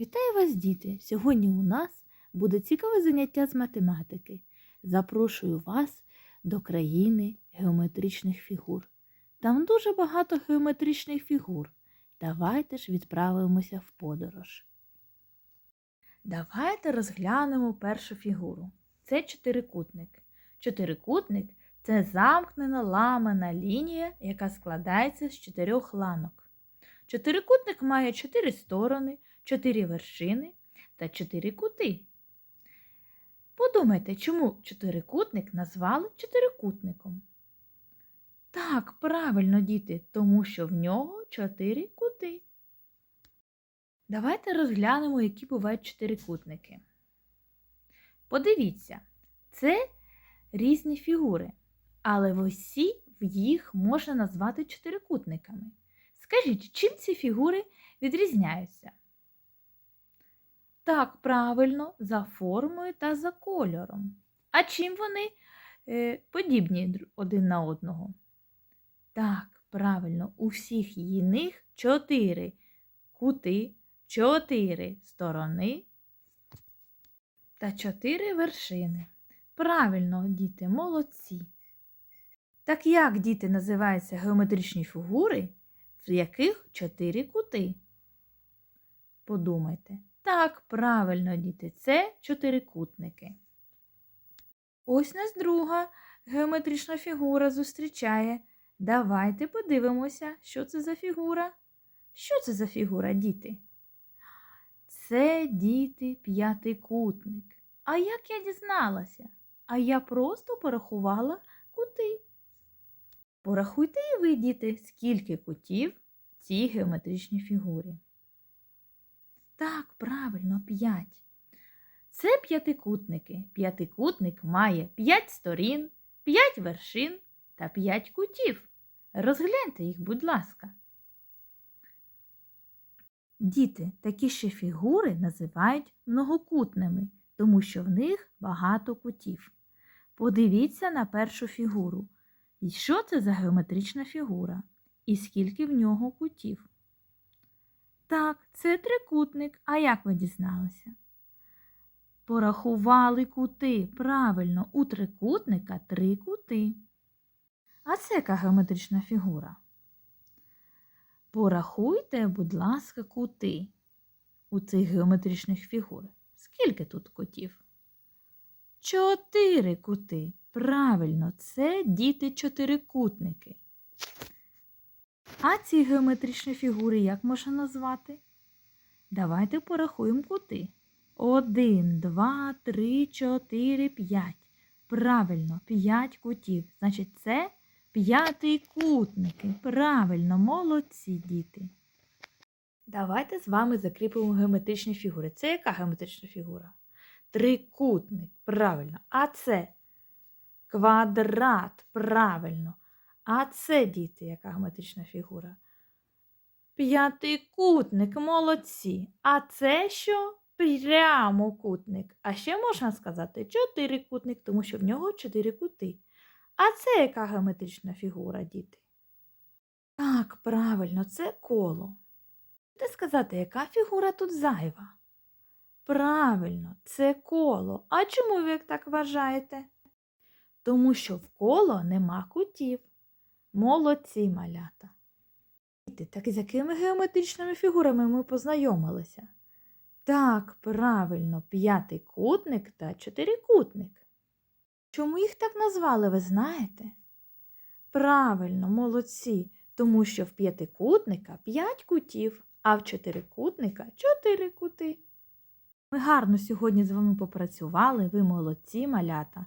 Вітаю вас, діти! Сьогодні у нас буде цікаве заняття з математики. Запрошую вас до країни геометричних фігур. Там дуже багато геометричних фігур. Давайте ж відправимося в подорож. Давайте розглянемо першу фігуру. Це чотирикутник. Чотирикутник це замкнена ламана лінія, яка складається з чотирьох ланок. Чотирикутник має чотири сторони, чотири вершини та чотири кути. Подумайте, чому чотирикутник назвали чотирикутником? Так, правильно, діти, тому що в нього чотири кути. Давайте розглянемо, які бувають чотирикутники. Подивіться, це різні фігури, але в усі їх можна назвати чотирикутниками. Скажіть, чим ці фігури відрізняються? Так, правильно, за формою та за кольором. А чим вони е, подібні один на одного? Так, правильно, у всіх їх чотири кути, чотири сторони та чотири вершини. Правильно, діти, молодці. Так як діти називаються геометричні фігури, яких чотири кути? Подумайте. Так, правильно, діти, це чотирикутники. Ось нас друга геометрична фігура зустрічає. Давайте подивимося, що це за фігура. Що це за фігура, діти? Це діти п'ятикутник. А як я дізналася? А я просто порахувала кути. Порахуйте і ви, діти, скільки кутів в цій геометричній фігурі. Так, правильно, 5. Це п'ятикутники. П'ятикутник має 5 сторін, 5 вершин та 5 кутів. Розгляньте їх, будь ласка. Діти, такі ще фігури називають многокутними, тому що в них багато кутів. Подивіться на першу фігуру. І що це за геометрична фігура? І скільки в нього кутів? Так, це трикутник. А як ви дізналися? Порахували кути. Правильно, у трикутника три кути. А це яка геометрична фігура? Порахуйте, будь ласка, кути у цих геометричних фігур. Скільки тут кутів? Чотири кути. Правильно, це діти чотирикутники. А ці геометричні фігури як можна назвати? Давайте порахуємо кути. Один, два, три, чотири, п'ять. Правильно, п'ять кутів. Значить, це п'ятикутники. Правильно, молодці діти. Давайте з вами закріпимо геометричні фігури. Це яка геометрична фігура? Трикутник. Правильно. А це квадрат. Правильно. А це, діти, яка геометрична фігура? П'ятикутник, молодці. А це що? Прямокутник. А ще можна сказати чотирикутник, тому що в нього чотири кути. А це яка геометрична фігура, діти? Так, правильно, це коло. Де сказати, яка фігура тут зайва? Правильно, це коло. А чому ви так вважаєте? Тому що в коло нема кутів. Молодці малята. Так з якими геометричними фігурами ми познайомилися? Так, правильно, п'ятикутник та чотирикутник. Чому їх так назвали, ви знаєте? Правильно, молодці, тому що в п'ятикутника п'ять кутів, а в чотирикутника чотири кути. Ми гарно сьогодні з вами попрацювали, ви молодці малята.